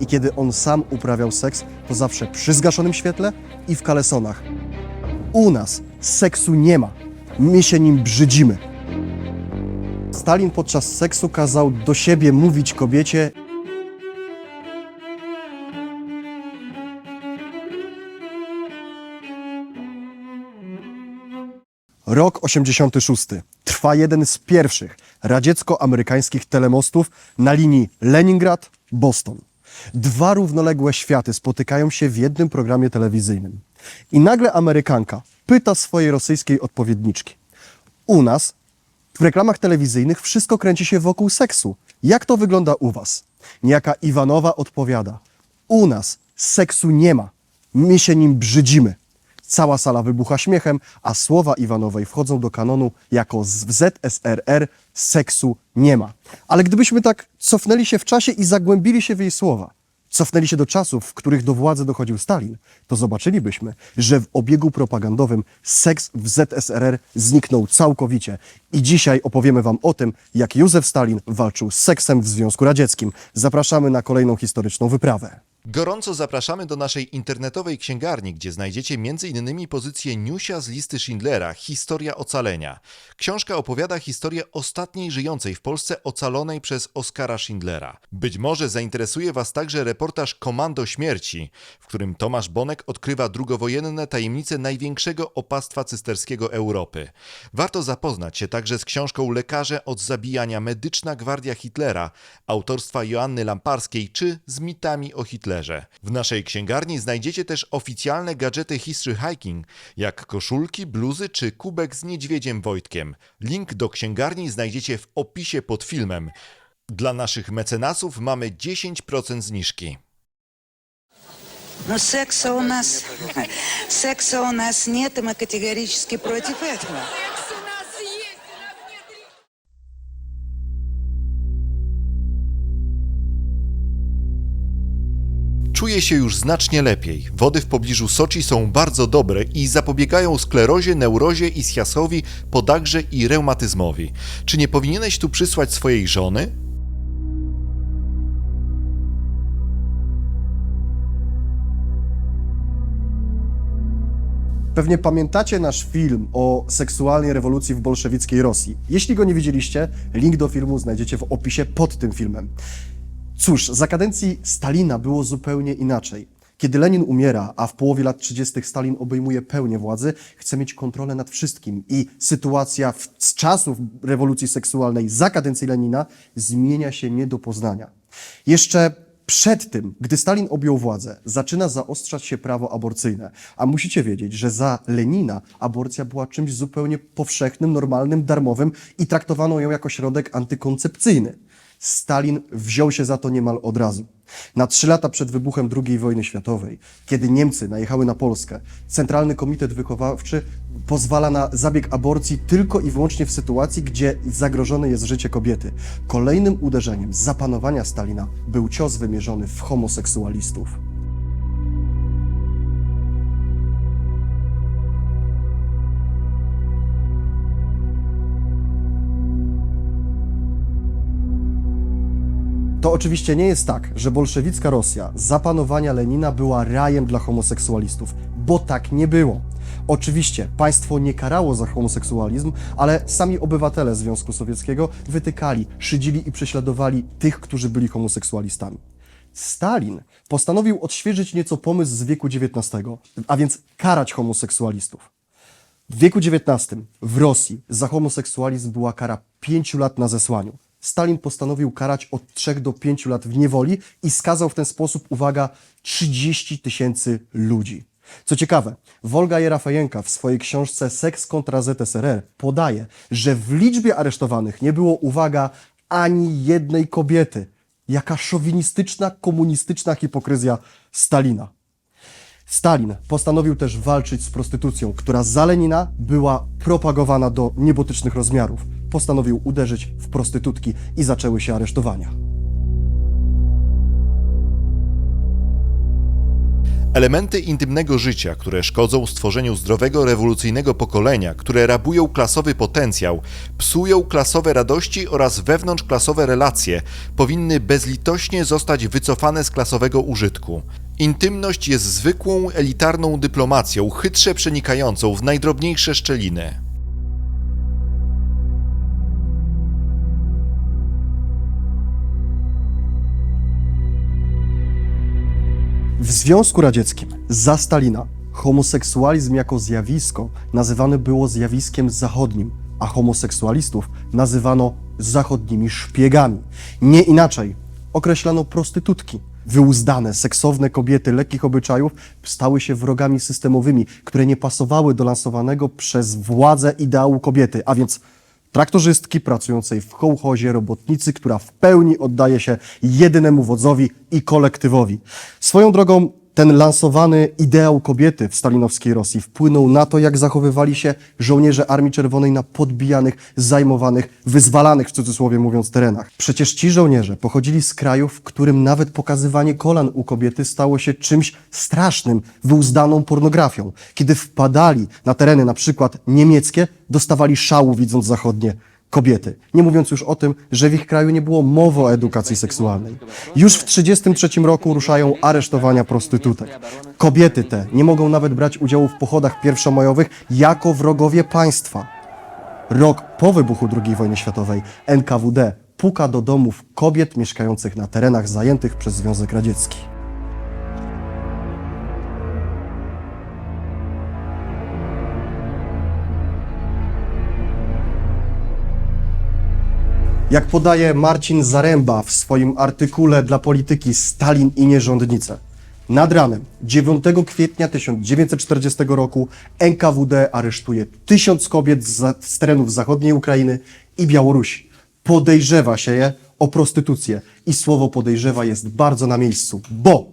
I kiedy on sam uprawiał seks, to zawsze przy zgaszonym świetle i w kalesonach. U nas seksu nie ma. My się nim brzydzimy. Stalin podczas seksu kazał do siebie mówić kobiecie Rok 86. Trwa jeden z pierwszych radziecko-amerykańskich telemostów na linii Leningrad-Boston. Dwa równoległe światy spotykają się w jednym programie telewizyjnym. I nagle Amerykanka pyta swojej rosyjskiej odpowiedniczki. U nas w reklamach telewizyjnych wszystko kręci się wokół seksu. Jak to wygląda u was? Niejaka Iwanowa odpowiada. U nas seksu nie ma. My się nim brzydzimy. Cała sala wybucha śmiechem, a słowa Iwanowej wchodzą do kanonu jako z- w ZSRR seksu nie ma. Ale gdybyśmy tak cofnęli się w czasie i zagłębili się w jej słowa, cofnęli się do czasów, w których do władzy dochodził Stalin, to zobaczylibyśmy, że w obiegu propagandowym seks w ZSRR zniknął całkowicie. I dzisiaj opowiemy Wam o tym, jak Józef Stalin walczył z seksem w Związku Radzieckim. Zapraszamy na kolejną historyczną wyprawę. Gorąco zapraszamy do naszej internetowej księgarni, gdzie znajdziecie m.in. pozycję Niusia z listy Schindlera Historia ocalenia. Książka opowiada historię ostatniej żyjącej w Polsce ocalonej przez Oskara Schindlera. Być może zainteresuje Was także reportaż Komando Śmierci, w którym Tomasz Bonek odkrywa drugowojenne tajemnice największego opastwa cysterskiego Europy. Warto zapoznać się także z książką Lekarze od zabijania Medyczna Gwardia Hitlera autorstwa Joanny Lamparskiej czy z mitami o Hitlerze W naszej księgarni znajdziecie też oficjalne gadżety History Hiking, jak koszulki, bluzy czy kubek z niedźwiedziem Wojtkiem. Link do księgarni znajdziecie w opisie pod filmem. Dla naszych mecenasów mamy 10% zniżki. Но секса у нас, секса у нас нет, и мы категорически против этого. Czuję się już znacznie lepiej. Wody w pobliżu Soczi są bardzo dobre i zapobiegają sklerozie, neurozie, ischiasowi, podagrze i reumatyzmowi. Czy nie powinieneś tu przysłać swojej żony? Pewnie pamiętacie nasz film o seksualnej rewolucji w bolszewickiej Rosji. Jeśli go nie widzieliście, link do filmu znajdziecie w opisie pod tym filmem. Cóż, za kadencji Stalina było zupełnie inaczej. Kiedy Lenin umiera, a w połowie lat 30. Stalin obejmuje pełnię władzy, chce mieć kontrolę nad wszystkim i sytuacja w, z czasów rewolucji seksualnej za kadencji Lenina zmienia się nie do poznania. Jeszcze przed tym, gdy Stalin objął władzę, zaczyna zaostrzać się prawo aborcyjne. A musicie wiedzieć, że za Lenina aborcja była czymś zupełnie powszechnym, normalnym, darmowym i traktowano ją jako środek antykoncepcyjny. Stalin wziął się za to niemal od razu. Na trzy lata przed wybuchem II wojny światowej, kiedy Niemcy najechały na Polskę, Centralny Komitet Wychowawczy pozwala na zabieg aborcji tylko i wyłącznie w sytuacji, gdzie zagrożone jest życie kobiety. Kolejnym uderzeniem zapanowania Stalina był cios wymierzony w homoseksualistów. To oczywiście nie jest tak, że bolszewicka Rosja za panowania Lenina była rajem dla homoseksualistów, bo tak nie było. Oczywiście państwo nie karało za homoseksualizm, ale sami obywatele Związku Sowieckiego wytykali, szydzili i prześladowali tych, którzy byli homoseksualistami. Stalin postanowił odświeżyć nieco pomysł z wieku XIX, a więc karać homoseksualistów. W wieku XIX w Rosji za homoseksualizm była kara 5 lat na zesłaniu. Stalin postanowił karać od 3 do 5 lat w niewoli i skazał w ten sposób, uwaga, 30 tysięcy ludzi. Co ciekawe, Wolga Jerafejenka w swojej książce Seks kontra ZSRR podaje, że w liczbie aresztowanych nie było, uwaga, ani jednej kobiety. Jaka szowinistyczna, komunistyczna hipokryzja Stalina. Stalin postanowił też walczyć z prostytucją, która za Lenina była propagowana do niebotycznych rozmiarów. Postanowił uderzyć w prostytutki i zaczęły się aresztowania. Elementy intymnego życia, które szkodzą stworzeniu zdrowego, rewolucyjnego pokolenia, które rabują klasowy potencjał, psują klasowe radości oraz wewnątrzklasowe relacje, powinny bezlitośnie zostać wycofane z klasowego użytku. Intymność jest zwykłą, elitarną dyplomacją, chytrze przenikającą w najdrobniejsze szczeliny. W Związku Radzieckim za Stalina homoseksualizm jako zjawisko nazywane było zjawiskiem zachodnim, a homoseksualistów nazywano zachodnimi szpiegami. Nie inaczej określano prostytutki. Wyuzdane, seksowne kobiety lekkich obyczajów stały się wrogami systemowymi, które nie pasowały do lansowanego przez władzę ideału kobiety, a więc traktorzystki pracującej w kołchozie, robotnicy, która w pełni oddaje się jedynemu wodzowi i kolektywowi. Swoją drogą ten lansowany ideał kobiety w stalinowskiej Rosji wpłynął na to, jak zachowywali się żołnierze Armii Czerwonej na podbijanych, zajmowanych, wyzwalanych w cudzysłowie mówiąc terenach. Przecież ci żołnierze pochodzili z kraju, w którym nawet pokazywanie kolan u kobiety stało się czymś strasznym, wyuzdaną pornografią. Kiedy wpadali na tereny na przykład niemieckie, dostawali szału widząc zachodnie kobiety. Nie mówiąc już o tym, że w ich kraju nie było mowy o edukacji seksualnej. Już w 1933 roku ruszają aresztowania prostytutek. Kobiety te nie mogą nawet brać udziału w pochodach pierwszomajowych jako wrogowie państwa. Rok po wybuchu II wojny światowej NKWD puka do domów kobiet mieszkających na terenach zajętych przez Związek Radziecki. Jak podaje Marcin Zaręba w swoim artykule dla polityki Stalin i nierządnice, nad ranem 9 kwietnia 1940 roku NKWD aresztuje tysiąc kobiet z, z terenów zachodniej Ukrainy i Białorusi. Podejrzewa się je o prostytucję i słowo podejrzewa jest bardzo na miejscu, bo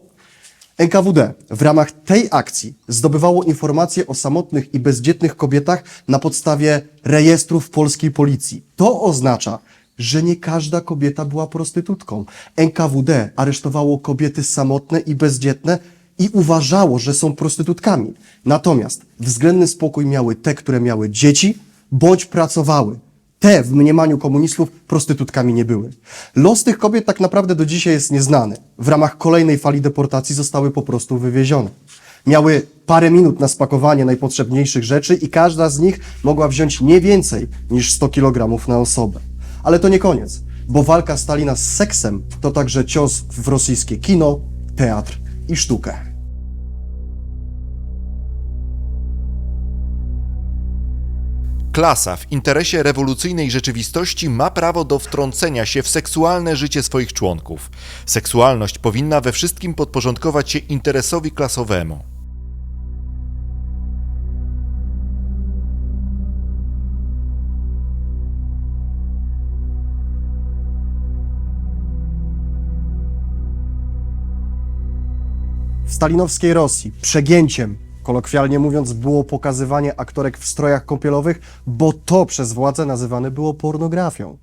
NKWD w ramach tej akcji zdobywało informacje o samotnych i bezdzietnych kobietach na podstawie rejestrów polskiej policji. To oznacza, że nie każda kobieta była prostytutką. NKWD aresztowało kobiety samotne i bezdzietne i uważało, że są prostytutkami. Natomiast względny spokój miały te, które miały dzieci bądź pracowały. Te w mniemaniu komunistów prostytutkami nie były. Los tych kobiet tak naprawdę do dzisiaj jest nieznany. W ramach kolejnej fali deportacji zostały po prostu wywiezione. Miały parę minut na spakowanie najpotrzebniejszych rzeczy i każda z nich mogła wziąć nie więcej niż 100 kg na osobę. Ale to nie koniec, bo walka Stalina z seksem to także cios w rosyjskie kino, teatr i sztukę. Klasa w interesie rewolucyjnej rzeczywistości ma prawo do wtrącenia się w seksualne życie swoich członków. Seksualność powinna we wszystkim podporządkować się interesowi klasowemu. Stalinowskiej Rosji przegięciem, kolokwialnie mówiąc, było pokazywanie aktorek w strojach kąpielowych, bo to przez władzę nazywane było pornografią.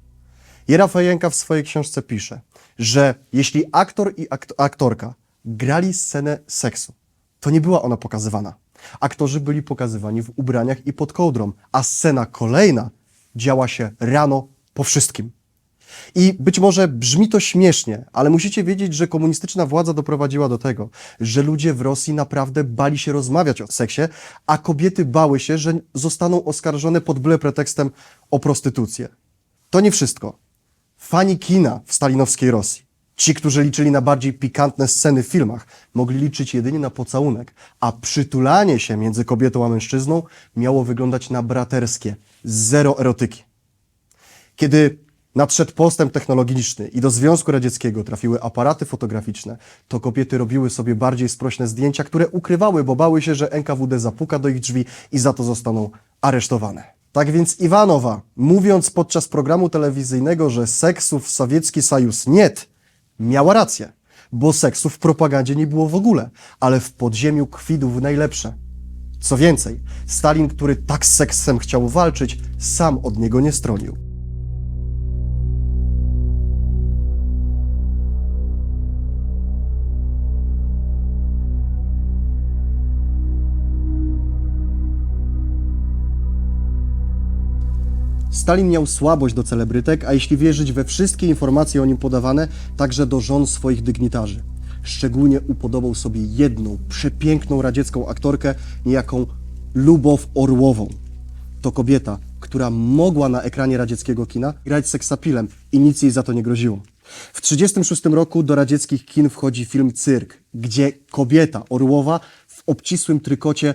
Jera Fejenka w swojej książce pisze, że jeśli aktor i akt aktorka grali scenę seksu, to nie była ona pokazywana. Aktorzy byli pokazywani w ubraniach i pod kołdrą, a scena kolejna działa się rano po wszystkim. I być może brzmi to śmiesznie, ale musicie wiedzieć, że komunistyczna władza doprowadziła do tego, że ludzie w Rosji naprawdę bali się rozmawiać o seksie, a kobiety bały się, że zostaną oskarżone pod byle pretekstem o prostytucję. To nie wszystko. Fani kina w stalinowskiej Rosji, ci, którzy liczyli na bardziej pikantne sceny w filmach, mogli liczyć jedynie na pocałunek, a przytulanie się między kobietą a mężczyzną miało wyglądać na braterskie, zero erotyki. Kiedy nadszedł postęp technologiczny i do Związku Radzieckiego trafiły aparaty fotograficzne, to kobiety robiły sobie bardziej sprośne zdjęcia, które ukrywały, bo bały się, że NKWD zapuka do ich drzwi i za to zostaną aresztowane. Tak więc Iwanowa, mówiąc podczas programu telewizyjnego, że seksu w sowiecki Sojus niet, miała rację, bo seksu w propagandzie nie było w ogóle, ale w podziemiu kwidów najlepsze. Co więcej, Stalin, który tak z seksem chciał walczyć, sam od niego nie stronił. Stalin miał słabość do celebrytek, a jeśli wierzyć we wszystkie informacje o nim podawane, także do żon swoich dygnitarzy. Szczególnie upodobał sobie jedną przepiękną radziecką aktorkę, niejaką Lubow Orłową. To kobieta, która mogła na ekranie radzieckiego kina grać seksapilem i nic jej za to nie groziło. W 1936 roku do radzieckich kin wchodzi film Cyrk, gdzie kobieta Orłowa w obcisłym trykocie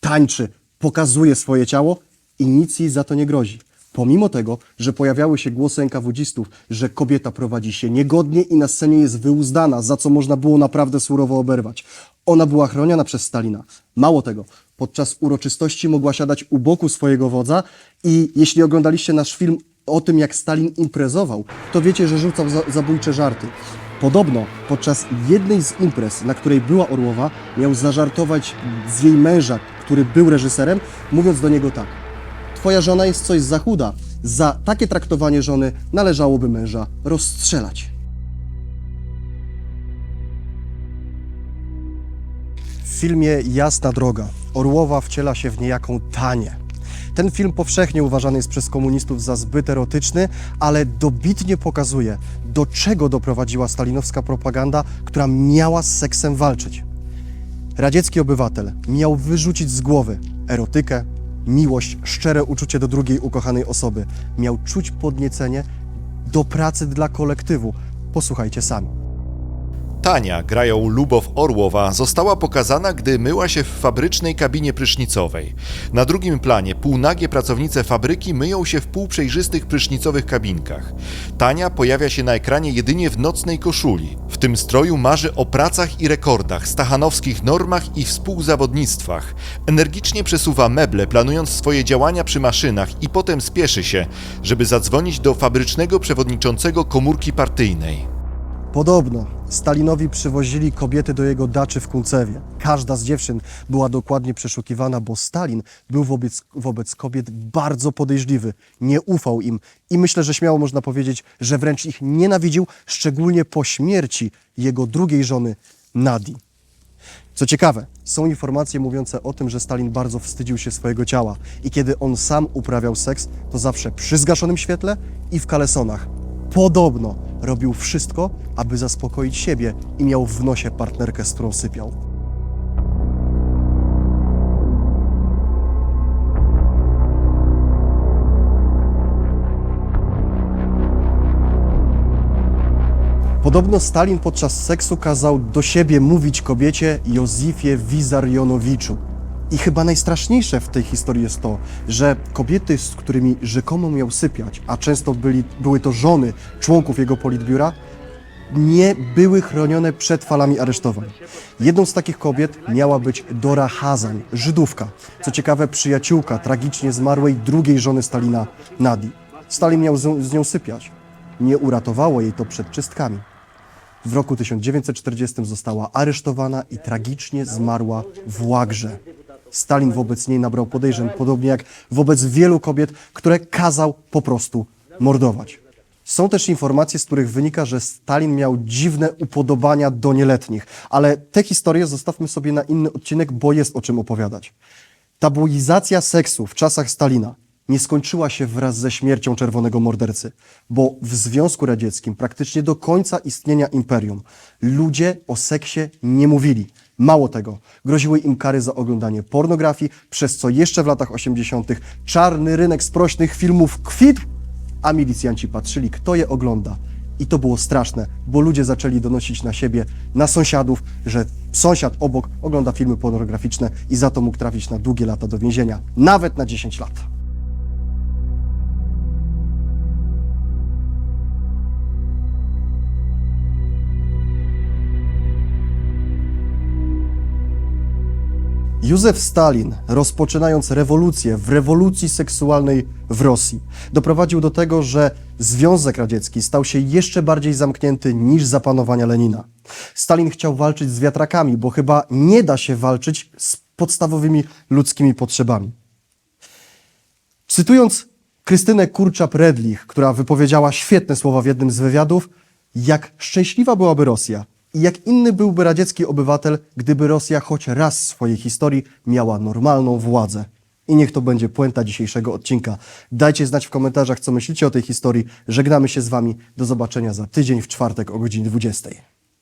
tańczy, pokazuje swoje ciało i nic jej za to nie grozi. Pomimo tego, że pojawiały się głosy NKWDzistów, że kobieta prowadzi się niegodnie i na scenie jest wyuzdana, za co można było naprawdę surowo oberwać. Ona była chroniona przez Stalina. Mało tego, podczas uroczystości mogła siadać u boku swojego wodza i jeśli oglądaliście nasz film o tym, jak Stalin imprezował, to wiecie, że rzucał za zabójcze żarty. Podobno podczas jednej z imprez, na której była Orłowa, miał zażartować z jej męża, który był reżyserem, mówiąc do niego tak. Twoja żona jest coś za chuda. Za takie traktowanie żony należałoby męża rozstrzelać. W filmie Jasna Droga Orłowa wciela się w niejaką Tanię. Ten film powszechnie uważany jest przez komunistów za zbyt erotyczny, ale dobitnie pokazuje, do czego doprowadziła stalinowska propaganda, która miała z seksem walczyć. Radziecki obywatel miał wyrzucić z głowy erotykę, miłość, szczere uczucie do drugiej ukochanej osoby. Miał czuć podniecenie do pracy dla kolektywu. Posłuchajcie sami. Tania, grają Lubow Orłowa, została pokazana, gdy myła się w fabrycznej kabinie prysznicowej. Na drugim planie półnagie pracownice fabryki myją się w półprzejrzystych prysznicowych kabinkach. Tania pojawia się na ekranie jedynie w nocnej koszuli. W tym stroju marzy o pracach i rekordach, stachanowskich normach i współzawodnictwach. Energicznie przesuwa meble, planując swoje działania przy maszynach i potem spieszy się, żeby zadzwonić do fabrycznego przewodniczącego komórki partyjnej. Podobno Stalinowi przywozili kobiety do jego daczy w Kuncewie. Każda z dziewczyn była dokładnie przeszukiwana, bo Stalin był wobec, wobec kobiet bardzo podejrzliwy, nie ufał im i myślę, że śmiało można powiedzieć, że wręcz ich nienawidził, szczególnie po śmierci jego drugiej żony Nadi. Co ciekawe, są informacje mówiące o tym, że Stalin bardzo wstydził się swojego ciała i kiedy on sam uprawiał seks, to zawsze przy zgaszonym świetle i w kalesonach. Podobno robił wszystko, aby zaspokoić siebie i miał w nosie partnerkę, z którą sypiał. Podobno Stalin podczas seksu kazał do siebie mówić kobiecie Józefie Wizarionowiczu. I chyba najstraszniejsze w tej historii jest to, że kobiety, z którymi rzekomo miał sypiać, a często byli, były to żony członków jego politbiura, nie były chronione przed falami aresztowań. Jedną z takich kobiet miała być Dora Hazań, Żydówka. Co ciekawe, przyjaciółka tragicznie zmarłej drugiej żony Stalina, Nadi. Stalin miał z, z nią sypiać. Nie uratowało jej to przed czystkami. W roku 1940 została aresztowana i tragicznie zmarła w łagrze. Stalin wobec niej nabrał podejrzeń, podobnie jak wobec wielu kobiet, które kazał po prostu mordować. Są też informacje, z których wynika, że Stalin miał dziwne upodobania do nieletnich, ale te historie zostawmy sobie na inny odcinek, bo jest o czym opowiadać. Tabuizacja seksu w czasach Stalina nie skończyła się wraz ze śmiercią czerwonego mordercy, bo w Związku Radzieckim praktycznie do końca istnienia imperium ludzie o seksie nie mówili. Mało tego, groziły im kary za oglądanie pornografii, przez co jeszcze w latach 80. czarny rynek sprośnych filmów kwitł, a milicjanci patrzyli, kto je ogląda. I to było straszne, bo ludzie zaczęli donosić na siebie, na sąsiadów, że sąsiad obok ogląda filmy pornograficzne i za to mógł trafić na długie lata do więzienia, nawet na 10 lat. Józef Stalin, rozpoczynając rewolucję w rewolucji seksualnej w Rosji, doprowadził do tego, że Związek Radziecki stał się jeszcze bardziej zamknięty niż za panowania Lenina. Stalin chciał walczyć z wiatrakami, bo chyba nie da się walczyć z podstawowymi ludzkimi potrzebami. Cytując Krystynę Kurczap-Redlich, która wypowiedziała świetne słowa w jednym z wywiadów, jak szczęśliwa byłaby Rosja i jak inny byłby radziecki obywatel, gdyby Rosja choć raz w swojej historii miała normalną władzę. I niech to będzie puenta dzisiejszego odcinka. Dajcie znać w komentarzach, co myślicie o tej historii. Żegnamy się z Wami. Do zobaczenia za tydzień w czwartek o godzinie 20.